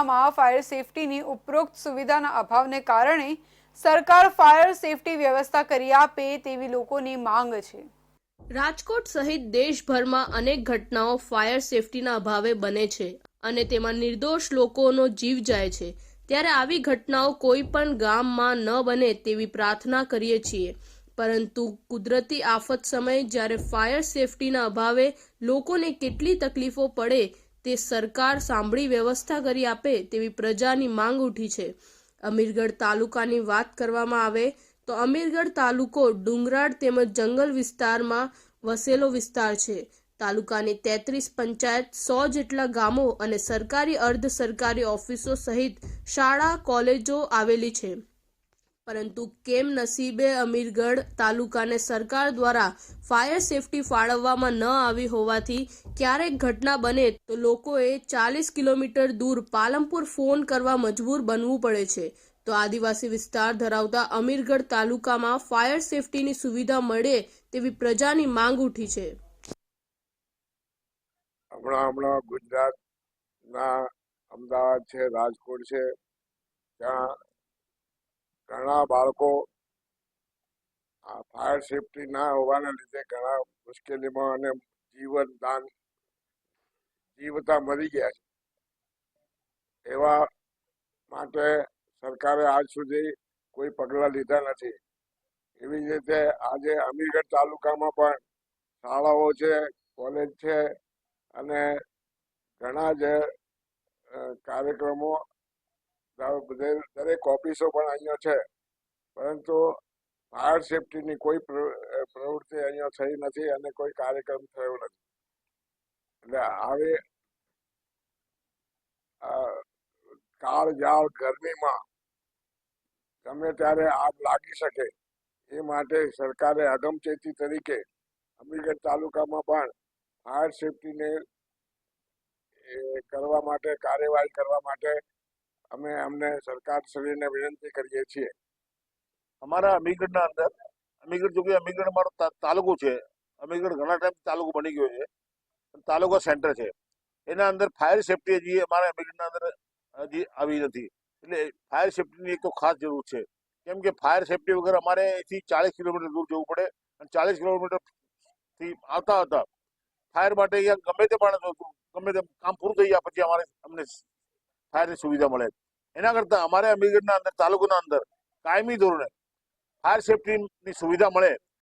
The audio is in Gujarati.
તાલુકામાં ફાયર સેફટીની ઉપરોક્ત સુવિધાના અભાવને કારણે સરકાર ફાયર સેફટી વ્યવસ્થા કરી આપે તેવી લોકોની માંગ છે. રાજકોટ સહિત દેશભરમાં અનેક ઘટનાઓ ફાયર સેફટીના અભાવે બને છે અને તેમાં નિર્દોષ લોકોનો જીવ જાય છે. ત્યારે આવી ઘટનાઓ કોઈ પણ ગામમાં ન બને તેવી પ્રાર્થના કરીએ છીએ. પરંતુ કુદરતી આફત સમયે જ્યારે ફાયર સેફટીના અભાવે લોકોને કેટલી તકલીફો પડે તે સરકાર સાંભળી વ્યવસ્થા કરી આપે તેવી પ્રજાની માંગ ઉઠી છે. અમીરગઢ તાલુકાની વાત કરવામાં આવે તો અમીરગઢ તાલુકો ડુંગરાળ તેમજ જંગલ વિસ્તારમાં વસેલો વિસ્તાર છે. તાલુકાની તેત્રીસ પંચાયત સો જેટલા ગામો અને સરકારી અર્ધ સરકારી ઓફિસો સહિત શાળા, કોલેજો આવેલી છે. પરંતુ કેમ નસીબે અમીરગઢ તાલુકાને સરકાર દ્વારા ફાયર સેફટી ફાળવવામાં ન આવી હોવાથી ક્યારેક ઘટના બને તો લોકોએ ચાલીસ કિલોમીટર દૂર પાલમપુર ફોન કરવા મજબૂર બનવું પડે છે. તો આદિવાસી વિસ્તાર ધરાવતા અમીરગઢ તાલુકામાં ફાયર સેફટીની સુવિધા મળે તેવી પ્રજાની માંગ ઉઠી છે. હમણાં હમણાં ગુજરાતના અમદાવાદ છે, રાજકોટ છે, ત્યાં ઘણા બાળકો આ ફાયર સેફટી ના હોવાના લીધે ઘણા મુશ્કેલીમાં અને જીવન દાન જીવતા મરી ગયા છે. એવા માટે સરકારે આજ સુધી કોઈ પગલાં લીધા નથી. એવી જ રીતે આજે અમીરગઢ તાલુકામાં પણ શાળાઓ છે, કોલેજ છે અને ઘણા જ કાર્યક્રમો દરેક ઓફિસો પણ અહીંયા છે. પરંતુ ફાયર સેફટીની કોઈ પ્રવૃત્તિ અહીંયા થઈ નથી અને કોઈ કાર્યક્રમ થયો નથી. એટલે હવે કાળ કાળઝાળ ગરમીમાં ગમે ત્યારે આગ લાગી શકે એ માટે સરકારે અગમચેતી તરીકે અમીરગઢ તાલુકામાં પણ ફાયર સેફટીને કરવા માટે, કાર્યવાહી કરવા માટે અમે અમને સરકારશ્રીને વિનંતી કરીએ છીએ. અમારા અમીગઢના અંદર, અમીગઢ જો કે અમીગઢ અમારો તાલુકો છે. અમીગઢ ઘણા ટાઈમ તાલુકો બની ગયો છે. તાલુકો સેન્ટર છે. એના અંદર ફાયર સેફટી હજી અમારા અમીગઢના અંદર હજી આવી નથી. એટલે ફાયર સેફટીની એક તો ખાસ જરૂર છે. કેમ કે ફાયર સેફટી વગર અમારે અહીંથી ચાલીસ કિલોમીટર દૂર જવું પડે અને ચાલીસ કિલોમીટરથી આવતા આવતા ફાયર માટે અહીંયા ગમે તે માણસ, ગમે તે કામ પૂરું થઈ ગયા પછી અમારે અમને ફાયરની સુવિધા મળે. એના કરતાં અમારે અમીરગઢના અંદર, તાલુકાના અંદર કાયમી ધોરણે ફાયર સેફટીની સુવિધા મળે.